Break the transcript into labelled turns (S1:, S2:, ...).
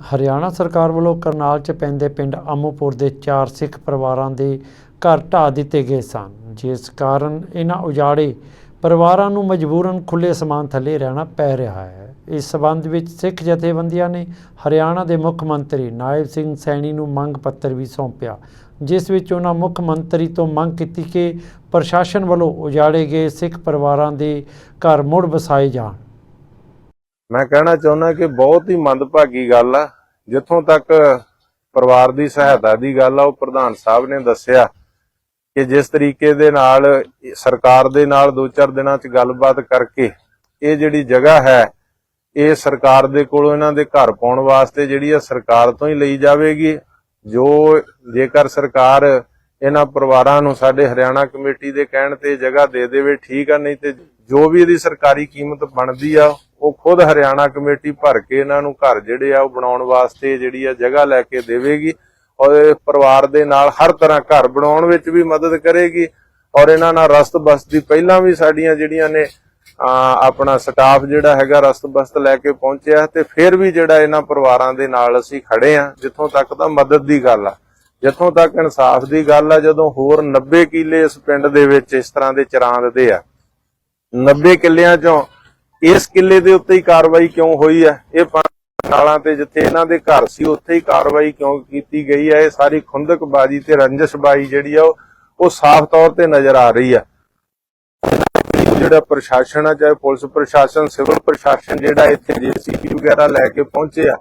S1: ਹਰਿਆਣਾ ਸਰਕਾਰ ਵੱਲੋਂ ਕਰਨਾਲ 'ਚ ਪੈਂਦੇ ਪਿੰਡ ਅਮੂਪੁਰ ਦੇ ਚਾਰ ਸਿੱਖ ਪਰਿਵਾਰਾਂ ਦੇ ਘਰ ਢਾਹ ਦਿੱਤੇ ਗਏ ਸਨ, ਜਿਸ ਕਾਰਨ ਇਹਨਾਂ ਉਜਾੜੇ ਪਰਿਵਾਰਾਂ ਨੂੰ ਮਜਬੂਰਨ ਖੁੱਲੇ ਸਮਾਨ ਥੱਲੇ ਰਹਿਣਾ ਪੈ ਰਿਹਾ ਹੈ। ਇਸ ਸਬੰਧ ਵਿੱਚ ਸਿੱਖ ਜਥੇਬੰਦੀਆਂ ਨੇ ਹਰਿਆਣਾ ਦੇ ਮੁੱਖ ਮੰਤਰੀ ਨਾਇਬ ਸਿੰਘ ਸੈਣੀ ਨੂੰ ਮੰਗ ਪੱਤਰ ਵੀ ਸੌਂਪਿਆ, ਜਿਸ ਵਿੱਚ ਉਹਨਾਂ ਮੁੱਖ ਮੰਤਰੀ ਤੋਂ ਮੰਗ ਕੀਤੀ ਕਿ ਪ੍ਰਸ਼ਾਸਨ ਵੱਲੋਂ ਉਜਾੜੇ ਗਏ ਸਿੱਖ ਪਰਿਵਾਰਾਂ ਦੇ ਘਰ ਮੁੜ ਵਸਾਏ ਜਾਣ।
S2: ਮੈਂ ਕਹਿਣਾ ਚਾਹੁੰਦਾ ਕਿ ਬਹੁਤ ਹੀ ਮੰਦਭਾਗੀ ਗੱਲ ਆ। ਜਿੱਥੋਂ ਤੱਕ ਪਰਿਵਾਰ ਦੀ ਸਹਾਇਤਾ ਦੀ ਗੱਲ ਆ, ਉਹ ਪ੍ਰਧਾਨ ਸਾਹਿਬ ਨੇ ਦੱਸਿਆ ਕਿ ਜਿਸ ਤਰੀਕੇ ਦੇ ਨਾਲ ਸਰਕਾਰ ਦੇ ਨਾਲ ਦੋ ਚਾਰ ਦਿਨਾਂ 'ਚ ਗੱਲਬਾਤ ਕਰਕੇ ਇਹ ਜਿਹੜੀ ਜਗ੍ਹਾ ਹੈ, ਇਹ ਸਰਕਾਰ ਦੇ ਕੋਲੋਂ ਇਹਨਾਂ ਦੇ ਘਰ ਪਾਉਣ ਵਾਸਤੇ ਜਿਹੜੀ ਆ ਸਰਕਾਰ ਤੋਂ ਹੀ ਲਈ ਜਾਵੇਗੀ। ਜੋ ਜੇਕਰ ਸਰਕਾਰ ਇਹਨਾਂ ਪਰਿਵਾਰਾਂ ਨੂੰ ਸਾਡੇ ਹਰਿਆਣਾ ਕਮੇਟੀ ਦੇ ਕਹਿਣ ਤੇ ਜਗ੍ਹਾ ਦੇ ਦੇਵੇ, ਠੀਕ ਆ, ਨਹੀਂ ਤੇ ਜੋ ਵੀ ਇਹਦੀ ਸਰਕਾਰੀ ਕੀਮਤ ਬਣਦੀ ਆ ਉਹ ਖੁਦ ਹਰਿਆਣਾ ਕਮੇਟੀ ਭਰ ਕੇ ਇਹਨਾਂ ਨੂੰ ਘਰ ਜਿਹੜੇ ਆ ਉਹ ਬਣਾਉਣ ਵਾਸਤੇ ਜਿਹੜੀ ਆ ਜਗ੍ਹਾ ਲੈ ਕੇ ਦੇਵੇਗੀ ਔਰ ਪਰਿਵਾਰ ਦੇ ਨਾਲ ਹਰ ਤਰ੍ਹਾਂ ਘਰ ਬਣਾਉਣ ਵਿੱਚ ਵੀ ਮਦਦ ਕਰੇਗੀ ਔਰ ਇਹਨਾਂ ਨਾਲ ਰਸਤ ਬਸਤੀ ਪਹਿਲਾਂ ਵੀ ਸਾਡੀਆਂ ਜਿਹੜੀਆਂ ਨੇ ਆਪਣਾ ਸਟਾਫ ਜਿਹੜਾ ਹੈਗਾ ਰਸਤ ਬਸਤ ਲੈ ਕੇ ਪਹੁੰਚਿਆ ਤੇ ਫਿਰ ਵੀ ਜਿਹੜਾ ਇਹਨਾਂ ਪਰਿਵਾਰਾਂ ਦੇ ਨਾਲ ਅਸੀਂ ਖੜੇ ਆ ਜਿੱਥੋਂ ਤੱਕ ਤਾਂ ਮਦਦ ਦੀ ਗੱਲ ਆ। ਜਿੱਥੋਂ ਤੱਕ ਇਨਸਾਫ ਦੀ ਗੱਲ ਆ, ਜਦੋਂ ਹੋਰ 90 ਕਿੱਲੇ ਇਸ ਪਿੰਡ ਦੇ ਵਿੱਚ ਇਸ ਤਰ੍ਹਾਂ ਦੇ ਚਰਾਂਦ ਦੇ ਆ। 90 ਕਿੱਲਿਆਂ ਚੋਂ ਇਸ ਕਿੱਲੇ ਦੇ ਉੱਤੇ ਹੀ ਕਾਰਵਾਈ ਕਿਉਂ ਹੋਈ ਹੈ? ਇਹ ਨਾਲਾਂ ਤੇ ਜਿੱਥੇ ਇਹਨਾਂ ਦੇ ਘਰ ਸੀ, ਉੱਥੇ ਹੀ ਕਾਰਵਾਈ ਕਿਉਂ ਕੀਤੀ ਗਈ ਹੈ? ਇਹ ਸਾਰੀ ਖੁੰਦਕਬਾਜ਼ੀ ਤੇ ਰੰਜਸ਼ਬਾਜ਼ੀ ਜਿਹੜੀ ਆ, ਉਹ ਉਹ ਸਾਫ਼ ਤੌਰ ਤੇ ਨਜ਼ਰ ਆ ਰਹੀ ਆ ਜਿਹੜਾ ਪ੍ਰਸ਼ਾਸਨ ਆ, ਚਾਹੇ ਪੁਲਿਸ ਪ੍ਰਸ਼ਾਸਨ, ਸਿਵਲ ਪ੍ਰਸ਼ਾਸਨ ਜਿਹੜਾ ਇੱਥੇ ਜੀਸੀਪੀ ਵਗੈਰਾ ਲੈ ਕੇ ਪਹੁੰਚੇ ਆ